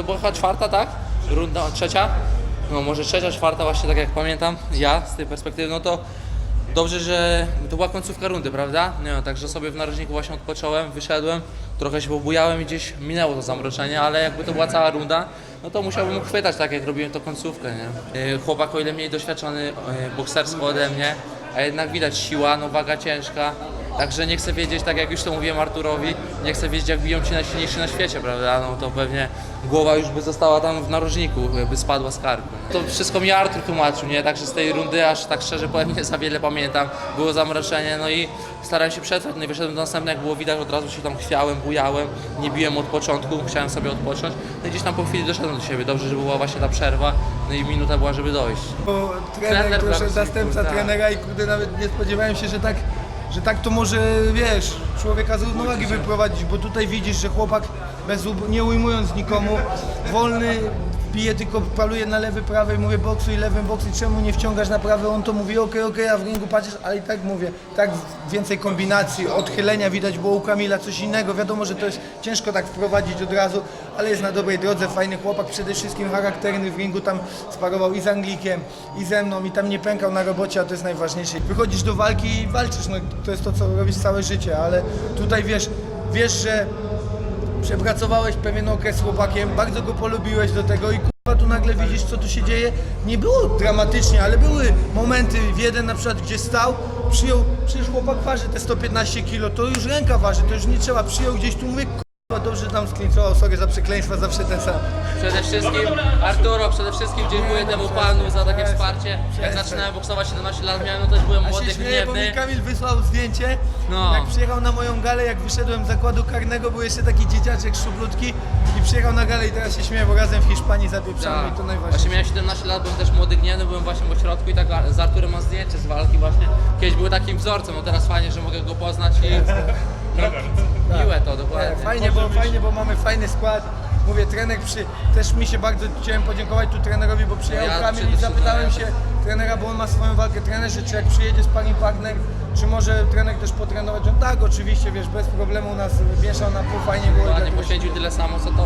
To była chyba czwarta, tak? Runda trzecia? No może trzecia, czwarta właśnie tak jak pamiętam, ja z tej perspektywy, no to dobrze, że to była końcówka rundy, prawda? No, także sobie w narożniku właśnie odpocząłem, wyszedłem, trochę się pobujałem i gdzieś minęło to zamroczenie, ale jakby to była cała runda, no to musiałbym chwytać tak jak robiłem to końcówkę, nie? Yy, Chłopak o ile mniej doświadczony yy, boksersko ode mnie, a jednak widać siła, no waga ciężka, Także nie chcę wiedzieć, tak jak już to mówiłem Arturowi, nie chcę wiedzieć jak biją ci najsilniejsi na świecie, prawda? No to pewnie głowa już by została tam w narożniku, by spadła z karku. To wszystko mi Artur tłumaczył, nie? Także z tej rundy aż tak szczerze powiem nie za wiele pamiętam. Było zamroczenie, no i starałem się przetrwać. No i wyszedłem do następnego, jak było widać, od razu się tam chwiałem, bujałem, nie biłem od początku, chciałem sobie odpocząć. No i gdzieś tam po chwili doszedłem do siebie. Dobrze, że była właśnie ta przerwa, no i minuta była, żeby dojść. Bo trener, Trener proszę, zastępca tak. trenera i kurde nawet nie spodziewałem się, że tak, że tak to może, wiesz, człowieka z równowagi wyprowadzić, bo tutaj widzisz, że chłopak bez, nie ujmując nikomu, wolny, bije tylko, paluje na lewy, prawy, mówię boksuj lewym, boksuj, czemu nie wciągasz na prawy, on to mówi okej, okej, a w ringu patrzysz, ale i tak mówię, tak więcej kombinacji, odchylenia widać było u Kamila, coś innego, wiadomo, że to jest ciężko tak wprowadzić od razu, ale jest na dobrej drodze, fajny chłopak, przede wszystkim charakterny w ringu, tam sparował i z Anglikiem, i ze mną, i tam nie pękał na robocie, a to jest najważniejsze. Wychodzisz do walki i walczysz, no to jest to, co robisz całe życie, ale tutaj wiesz, wiesz, że przepracowałeś pewien okres z chłopakiem, bardzo go polubiłeś do tego i kurwa tu nagle widzisz co tu się dzieje. Nie było dramatycznie, ale były momenty, w jeden na przykład gdzie stał, przyjął, przecież chłopak waży te 115 kg, to już ręka waży, to już nie trzeba, przyjął gdzieś tu, mówię dobrze tam sklincował, sorry za przekleństwa, zawsze ten sam. Przede wszystkim, Arturo, przede wszystkim dziękuję temu panu za takie wsparcie. Jak zaczynałem boksować 17 lat, miałem, no też byłem A młody, się śmieję, bo mi gniewny. Kamil wysłał zdjęcie, No. jak przyjechał na moją galę, jak wyszedłem z zakładu karnego, był jeszcze taki dzieciaczek szublutki i przyjechał na galę i teraz się śmieję, bo razem w Hiszpanii zapieprzamy Tak. i to najważniejsze. Właśnie miałem 17 lat, byłem też młody gniewny, byłem właśnie po środku i tak z Arturem mam zdjęcie z walki właśnie. Kiedyś był takim wzorcem, no teraz fajnie, że mogę go poznać i no, fajnie, bo, fajnie, bo mamy fajny skład. Mówię, trener przy... Też mi się bardzo chciałem podziękować tu trenerowi, bo przyjechał Ja Kamil i przede zapytałem wszystkim- się trenera, bo on ma swoją walkę. Trenerze, czy jak przyjedzie sparring partner, czy może trener też potrenować? On tak, oczywiście, wiesz, bez problemu nas mieszał na pół, fajnie było. i Ładnie dlatego się- poświęcił tyle samo co tobie.